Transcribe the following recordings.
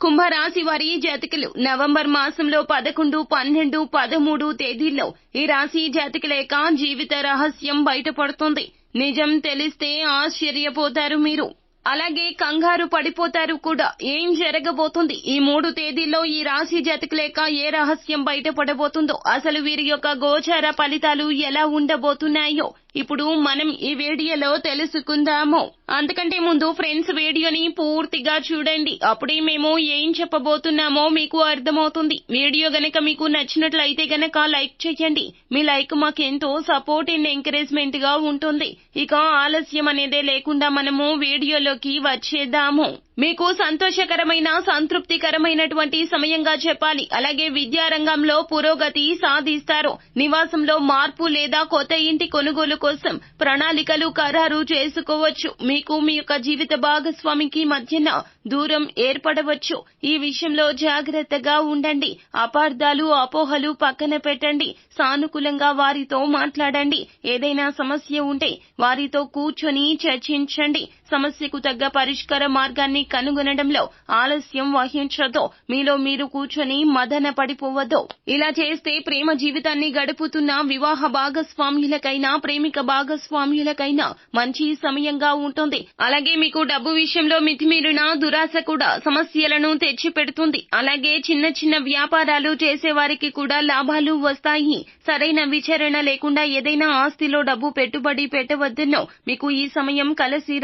కుంభరాశి వారి జాతకులు నవంబర్ మాసంలో పదకొండు పన్నెండు పదమూడు తేదీల్లో ఈ రాశి జాతకుల యొక్క జీవిత రహస్యం బయటపడుతుంది. నిజం తెలిస్తే ఆశ్చర్యపోతారు మీరు. అలాగే కంగారు పడిపోతారు కూడా. ఏం జరగబోతుంది? ఈ మూడు తేదీల్లో ఈ రాశి జాతకుల ఏ రహస్యం బయటపడబోతుందో? అసలు వీరి యొక్క గోచార ఫలితాలు ఎలా ఉండబోతున్నాయో? ఇప్పుడు మనం ఈ వీడియోలో తెలుసుకుందాము. అందుకంటే ముందు ఫ్రెండ్స్ వీడియోని పూర్తిగా చూడండి. అప్పుడే మేము ఏం చెప్పబోతున్నామో మీకు అర్థమవుతుంది. వీడియో గనక మీకు నచ్చినట్లయితే గనక లైక్ చేయండి. మీ లైక్ మాకెంతో సపోర్ట్ అండ్ ఎంకరేజ్మెంట్గా ఉంటుంది. ఇక ఆలస్యం అనేదే లేకుండా మనము వీడియోలో की व दामों మీకు సంతోషకరమైన సంతృప్తికరమైనటువంటి సమయంగా చెప్పాలి. అలాగే విద్యారంగంలో పురోగతి సాధిస్తారు. నివాసంలో మార్పు లేదా కొత్త ఇంటి కొనుగోలు కోసం ప్రణాళికలు ఖరారు చేసుకోవచ్చు. మీకు మీ యొక్క జీవిత భాగస్వామికి మధ్యన దూరం ఏర్పడవచ్చు. ఈ విషయంలో జాగ్రత్తగా ఉండండి. అపార్థాలు అపోహలు పక్కన పెట్టండి. సానుకూలంగా వారితో మాట్లాడండి. ఏదైనా సమస్య ఉంటే వారితో కూర్చొని చర్చించండి. సమస్యకు తగ్గ పరిష్కార మార్గాన్ని కనుగొనడంలో ఆలస్యం వహించదో. మీలో మీరు కూర్చొని మదన పడిపోవద్దు. ఇలా చేస్తే ప్రేమ జీవితాన్ని గడుపుతున్న వివాహ భాగస్వామ్యులకైనా ప్రేమిక భాగస్వామ్యులకైనా మంచి సమయంగా ఉంటుంది. అలాగే మీకు డబ్బు విషయంలో మితిమీరిన దురాశ కూడా సమస్యలను తెచ్చి పెడుతుంది అలాగే చిన్న చిన్న వ్యాపారాలు చేసే వారికి కూడా లాభాలు వస్తాయి. సరైన విచారణ లేకుండా ఏదైనా ఆస్తిలో డబ్బు పెట్టుబడి పెట్టవద్దనో మీకు ఈ సమయం కలిసి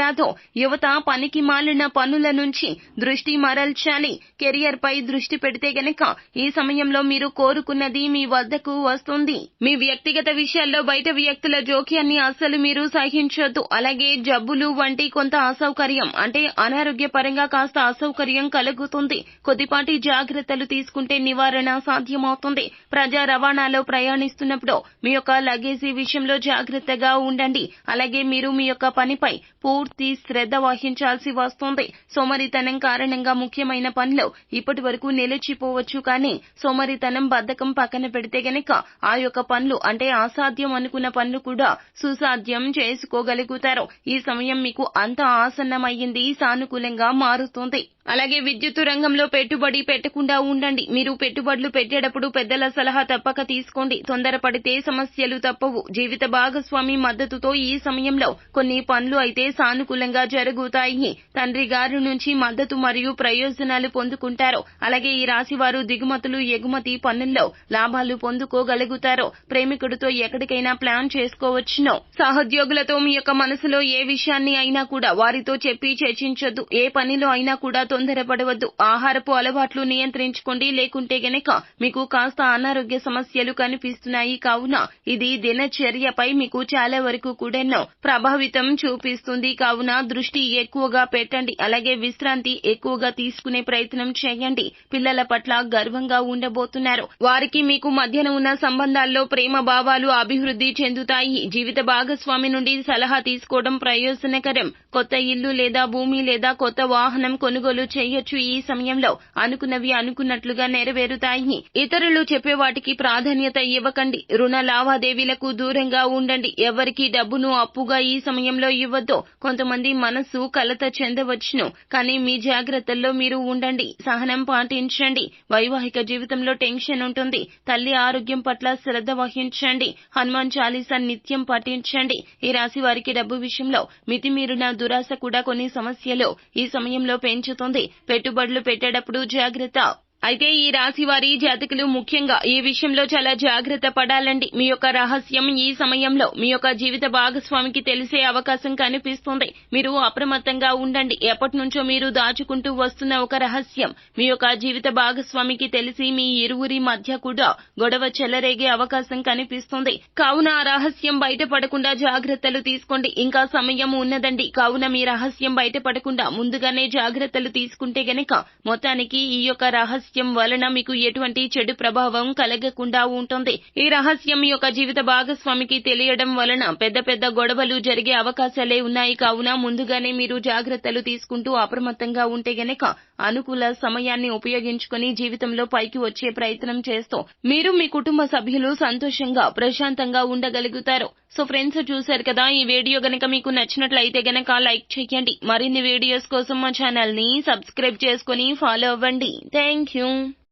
యువత పనికి మాలిన పనుల నుంచి దృష్టి మరల్చాలి. కెరియర్ పై దృష్టి పెడితే గనక ఈ సమయంలో మీరు కోరుకున్నది మీ వద్దకు వస్తుంది. మీ వ్యక్తిగత విషయాల్లో బయట వ్యక్తుల జోక్యాన్ని అస్సలు మీరు సహించొద్దు. అలాగే జబ్బులు వంటి కొంత అసౌకర్యం అంటే అనారోగ్య పరంగా కాస్త అసౌకర్యం కలుగుతుంది. కొద్దిపాటి జాగ్రత్తలు తీసుకుంటే నివారణ సాధ్యమవుతుంది. ప్రజా రవాణాలో ప్రయాణిస్తున్నప్పుడు మీ యొక్క లగేజీ విషయంలో జాగ్రత్తగా ఉండండి. అలాగే మీరు మీ యొక్క పనిపై పూర్తి శ్రద్ధ వహించాల్సి వస్తుంది. సోమరితనం కారణంగా ముఖ్యమైన పనులు ఇప్పటి వరకు నిలిచిపోవచ్చు కానీ సోమరితనం బద్దకం పక్కన పెడితే గనక ఆ యొక్క పనులు అంటే అసాధ్యం అనుకున్న పనులు కూడా సుసాధ్యం చేసుకోగలుగుతారు. ఈ సమయం మీకు అంత ఆసన్నమయ్యింది సానుకూలంగా మారుతుంది. అలాగే విద్యుత్ రంగంలో పెట్టుబడి పెట్టకుండా ఉండండి. మీరు పెట్టుబడులు పెట్టేటప్పుడు పెద్దల సలహా తప్పక తీసుకోండి. తొందరపడితే సమస్యలు తప్పవు. జీవిత భాగస్వామి మద్దతుతో ఈ సమయంలో కొన్ని పనులు అయితే సానుకూలంగా జరుగుతాయి. తండ్రి గారి నుంచి మద్దతు మరియు ప్రయోజనాలు పొందుకుంటారో అలాగే ఈ రాశి వారు దిగుమతులు ఎగుమతి పనుల్లో లాభాలు పొందుకోగలుగుతారో ప్రేమికుడితో ఎక్కడికైనా ప్లాన్ చేసుకోవచ్చును సహోద్యోగులతో మీ యొక్క మనసులో ఏ విషయాన్ని అయినా కూడా వారితో చెప్పి చర్చించొద్దు ఏ పనిలో అయినా కూడా తొందరపడవద్దు. ఆహారపు అలవాట్లు నియంత్రించుకోండి లేకుంటే గనక మీకు కాస్త అనారోగ్య సమస్యలు కనిపిస్తున్నాయి కావున ఇది దినచర్యపై మీకు చాలా వరకు కూడా ప్రభావితం చూపిస్తుంది. కావున దృష్టి ఎక్కువగా పెట్టండి అలాగే విశ్రాంతి ఎక్కువగా తీసుకునే ప్రయత్నం చేయండి. పిల్లల పట్ల గర్వంగా ఉండబోతున్నారు. వారికి మీకు మధ్యన ఉన్న సంబంధాల్లో ప్రేమ భావాలు అభివృద్ధి చెందుతాయి. జీవిత భాగస్వామి నుండి సలహా తీసుకోవడం ప్రయోజనకరం. కొత్త ఇల్లు లేదా భూమి లేదా కొత్త వాహనం కొనుగోలు చేయొచ్చు ఈ సమయంలో అనుకున్నవి అనుకున్నట్లుగా నెరవేరుతాయి. ఇతరులు చెప్పే వాటికి ప్రాధాన్యత ఇవ్వకండి. రుణ లావాదేవీలకు దూరంగా ఉండండి. ఎవరికి డబ్బును అప్పుగా ఈ సమయంలో ఇవ్వద్దు కొంతమంది మనసు కలత చెందవచ్చును. కానీ మీ జాగ్రత్తల్లో మీరు ఉండండి. సహనం పాటించండి. వైవాహిక జీవితంలో టెన్షన్ ఉంటుంది. తల్లి ఆరోగ్యం పట్ల శ్రద్ధ వహించండి. హనుమాన్ చాలీసా నిత్యం పఠించండి. ఈ రాశి వారికి డబ్బు విషయంలో మితిమీరిన దురాశ కూడా కొన్ని సమస్యలు ఈ సమయంలో పెంచుతుంది. పెట్టుబడులు పెట్టేటప్పుడు జాగ్రత్త. అయితే ఈ రాశి వారి జాతకులు ముఖ్యంగా ఈ విషయంలో చాలా జాగ్రత్త పడాలండి. మీ యొక్క రహస్యం ఈ సమయంలో మీ యొక్క జీవిత భాగస్వామికి తెలిసే అవకాశం కనిపిస్తుంది. మీరు అప్రమత్తంగా ఉండండి. ఎప్పటి నుంచో మీరు దాచుకుంటూ వస్తున్న ఒక రహస్యం. మీ యొక్క జీవిత భాగస్వామికి తెలిసి మీ ఇరువురి మధ్య కూడా గొడవ చెలరేగే అవకాశం కనిపిస్తుంది. కావున ఆ రహస్యం బయటపడకుండా జాగ్రత్తలు తీసుకోండి. ఇంకా సమయం ఉన్నదండి. కావున మీ రహస్యం బయటపడకుండా ముందుగానే జాగ్రత్తలు తీసుకుంటే గనక మొత్తానికి ఈ యొక్క రహస్యం వలన మీకు ఎటువంటి చెడు ప్రభావం కలగకుండా ఉంటుంది. ఈ రహస్యం యొక్క జీవిత భాగస్వామికి తెలియడం వలన పెద్ద పెద్ద గొడవలు జరిగే అవకాశాలే ఉన్నాయి. కావున ముందుగానే మీరు జాగ్రత్తలు తీసుకుంటూ అప్రమత్తంగా ఉంటే గనక అనుకూల సమయాన్ని ఉపయోగించుకుని జీవితంలో పైకి వచ్చే ప్రయత్నం చేస్తూ మీరు మీ కుటుంబ సభ్యులు సంతోషంగా ప్రశాంతంగా ఉండగలుగుతారు. సో ఫ్రెండ్స్ చూశారు కదా ఈ వీడియో గనక మీకు నచ్చినట్లయితే గనక లైక్ చేయండి. మరిన్ని వీడియోస్ కోసం మా ఛానల్ని సబ్స్క్రైబ్ చేసుకుని ఫాలో అవ్వండి. Thank you millions